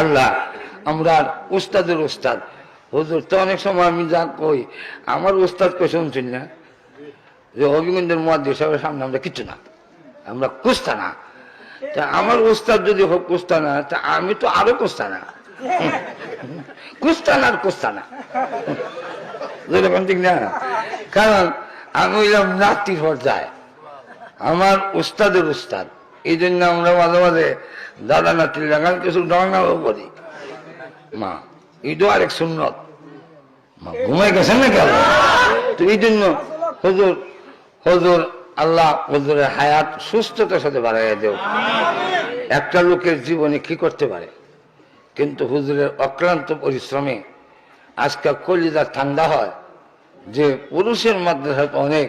আল্লাহ, আমরা উস্তাদের উস্তাদ। হুজুর, তো অনেক সময় আমি যা কই, আমার উস্তাদ কে শুনছেন না? যে হবিগঞ্জের মহাদেশ সাহেবের সামনে আমরা কিচ্ছু না, আমরা কুস্তা না। তা আমার উস্তাদ যদি হোক কুস্তা না, তা আমি তো আরও কুস্তা না। কুস্তা না আর কুস্তা না। যেরকম ঠিক না? কারণ আমি হইলাম পর্যায়ে। আমার উস্তাদের উস্তাদ। এই জন্য আমরা মাঝে মাঝে দাদা নাতির লাগান কিছু ডরাও করি। মা, ঈদও আরেক সুন্নত। মা ঘুমাই গেছেন না কেন তো এই জন্য হজুর হজুর, আল্লাহ হজুরের হায়াত, সুস্থতার সাথে বাড়াইয়া দেও। একটা লোকের জীবনে কি করতে পারে? কিন্তু হুজুরের অক্লান্ত পরিশ্রমে আজকাল কলিজা ঠান্ডা হয় যে পুরুষের মাদ্রাসা অনেক,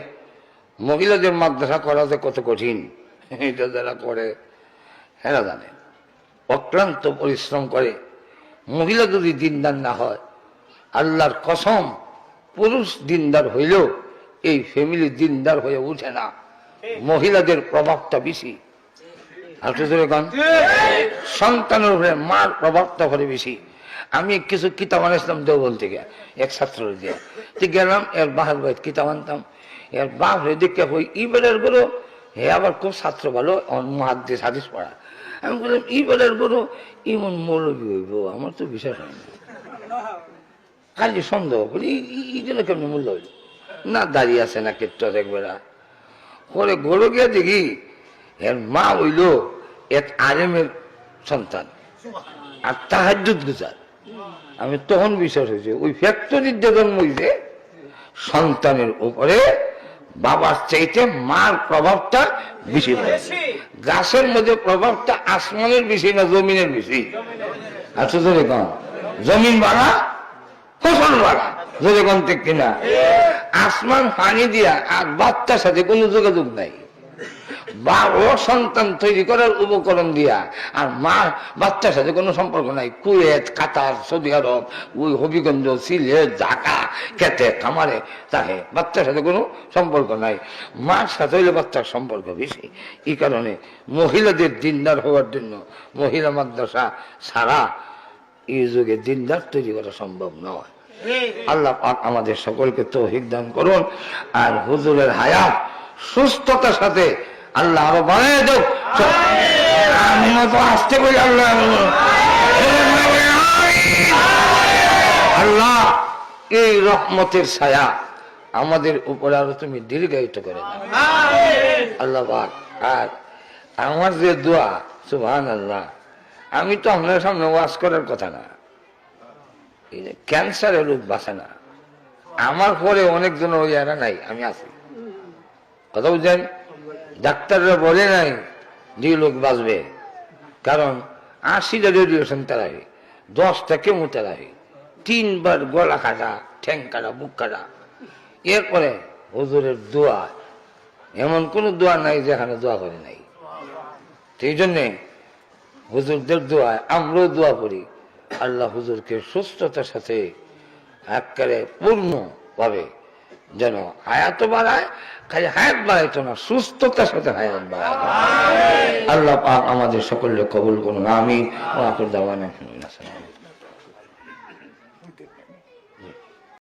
মহিলাদের মাদ্রাসা করা যে কত কঠিন। এটা যারা করে, হেরা জানে। অক্লান্ত পরিশ্রম করে, মহিলা যদি দিনদার না হয়, আল্লাহর কসম, পুরুষ দিনদার হইলেও এই ফ্যামিলি দিনদার হয়ে উঠে না। মহিলাদের প্রভাবটা বেশি। আর সন্তানের উপরে মার প্রভাবটা করে বেশি। আমি কিছু কিতাব আনিসলাম দেওবল থেকে এক ছাত্র দিয়ে। গেলাম, এর বাহার বাইত কিতাব আনতাম। এর বাপ হয়ে দেখে ওই ইবেলেরগুলো হে আবার খুব ছাত্র ভালো মহাদ্দেশ হাদিস পড়া। আমি বললাম ইবেলেরগুলো ইমন মৌলবী হইব, আমার তো বিশ্বাস হয় না। খালি সন্দেহ করি এইগুলো কেমনি মূল্য হইল? না, দাঁড়িয়ে আছে না কেটটা দেখবেরা পরে গরু গিয়ে দেখি, এর মা হইল এক আলেমের সন্তান, আর তাহাজুদ গুজার। আমি তখন বিশ্বাস হয়েছে, ওই ফ্যাক্টরির যে জন্ম হয়েছে সন্তানের উপরে বাবার চাইতে মার প্রভাবটা বেশি পড়ে। গাছের মধ্যে প্রভাবটা আসমানের বেশি না জমিনের বেশি? আচ্ছা যদি কম জমিন বাড়া ফসল বাড়া যদি কম ঠিক কিনা? আসমান পানি দিয়া আর বাচ্চার সাথে কোনো যোগাযোগ নাই। বা ও সন্তান তৈরি করার উপকরণ দিয়া। আর মা, বাচ্চার সাথে কোনো সম্পর্ক নাই। কুয়েত, কাতার, সৌদি আরব, ওই হবিগঞ্জ, সিলেট, ঢাকা কেতে কামারে তাহে বাচ্চার সাথে কোনো সম্পর্ক নাই। মার সাথে হইলে বাচ্চার সম্পর্ক বেশি। এই কারণে মহিলাদের দিনদার হওয়ার জন্য মহিলা মাদ্রাসা সারা এই যুগে দিনদার তৈরি করা সম্ভব নয়। আল্লাহ পাক আমাদের সকলকে তৌফিক দান করুন। আর হুজুরের হায়াত, সুস্থতার সাথে আল্লাহ বাড়াই দেব আমি তো আসতে বলি আল্লাহ আল্লাহ এই রহমতের ছায়া আমাদের উপরে আরও তুমি দীর্ঘায়িত করে আল্লাহ আর আমার যে দোয়া সুবহান আল্লাহ আমি তো আপনার সামনে ওয়াজ করার কথা না। এই যে ক্যান্সারের রোগ বাঁচে না। আমার পরে অনেকজন ওই এরা নাই আমি আছি। কথা বুঝছেন? ডাক্তাররা বলে নাই যে লোক বাঁচবে। কারণ আশিটা রেডিয়েশন তেরাই দশটা কেমো তেরাই তিনবার গলা কাটা, ঠ্যাং কাটা, বুক কাটা। এরপরে হুজুরের দোয়া, এমন কোনো দোয়া নাই যেখানে দোয়া করে নাই। সেই জন্যে হুজুরদের দোয়ায় আমরাও দোয়া করি, আল্লাহ হুজুরকে সুস্থতার সাথে একেবারে পূর্ণ ভাবে যেন হায়াত বাড়ায় খালি হায়াত বাড়াইতো না সুস্থতার সাথে হায়াত বাড়ায়। আল্লাহ পাক আমাদের সকলের কবুল করুন আমি ওয়াকুর দাওয়ানা